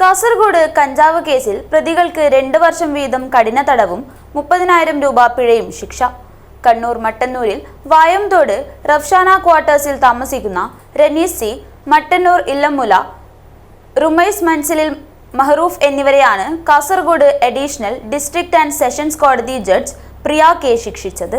കാസർഗോഡ് കഞ്ചാവ് കേസിൽ പ്രതികൾക്ക് രണ്ട് വർഷം വീതം കഠിന തടവും മുപ്പതിനായിരം രൂപ പിഴയും ശിക്ഷ. കണ്ണൂർ മട്ടന്നൂരിൽ വായംതോട് റഫ്ഷാന ക്വാർട്ടേഴ്സിൽ താമസിക്കുന്ന റനീസ് സി മട്ടന്നൂർ ഇല്ലമുല റുമൈസ് മൻസിലിൽ മഹറൂഫ് എന്നിവരെയാണ് Kasaragod additional district and sessions കോടതി ജഡ്ജ് പ്രിയ കെ ശിക്ഷിച്ചത്.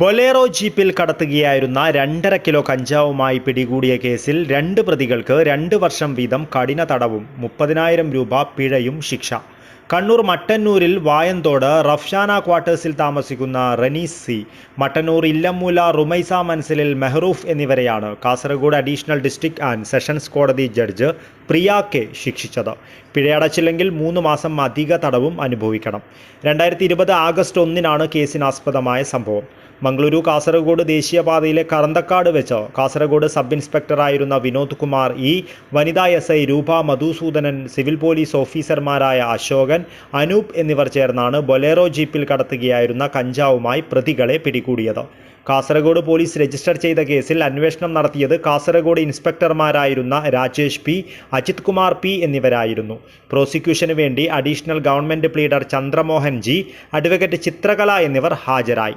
Bolero ജീപ്പിൽ കടത്തുകയായിരുന്ന രണ്ടര കിലോ കഞ്ചാവുമായി പിടികൂടിയ കേസിൽ രണ്ട് പ്രതികൾക്ക് രണ്ട് വർഷം വീതം കഠിന തടവും മുപ്പതിനായിരം രൂപ പിഴയും ശിക്ഷ. കണ്ണൂർ മട്ടന്നൂരിൽ വായന്തോട് റഫ്ഷാന ക്വാർട്ടേഴ്സിൽ താമസിക്കുന്ന റനീസ് സി. മട്ടന്നൂർ ഇല്ലമ്മൂല റുമൈസ മൻസിലിൽ മെഹ്റൂഫ് എന്നിവരെയാണ് Kasaragod additional district and sessions കോടതി ജഡ്ജ് പ്രിയ കെ ശിക്ഷിച്ചത്. പിഴയടച്ചില്ലെങ്കിൽ മൂന്ന് മാസം അധിക തടവും അനുഭവിക്കണം. രണ്ടായിരത്തി ഇരുപത് ആഗസ്റ്റ് ഒന്നിനാണ് കേസിനാസ്പദമായ സംഭവം. മംഗളൂരു കാസർഗോഡ് ദേശീയപാതയിലെ കറന്തക്കാട് വെച്ച് കാസർഗോഡ് സബ് ഇൻസ്പെക്ടറായിരുന്ന വിനോദ് കുമാർ ഇ വനിതാ S I Roopa Madhusoodanan civil police ഓഫീസർമാരായ അശോകൻ അനൂപ് എന്നിവർ ചേർന്നാണ് ബൊലേറോ ജീപ്പിൽ കടത്തുകയായിരുന്ന കഞ്ചാവുമായി പ്രതികളെ പിടികൂടിയത്. കാസർഗോഡ് പോലീസ് രജിസ്റ്റർ ചെയ്ത കേസിൽ അന്വേഷണം നടത്തിയത് കാസർഗോഡ് ഇൻസ്പെക്ടർമാരായിരുന്ന രാജേഷ് പി അജിത് കുമാർ പി എന്നിവരായിരുന്നു. പ്രോസിക്യൂഷന് വേണ്ടി additional government pleader Chandramohan G advocate Chithrakala എന്നിവർ ഹാജരായി.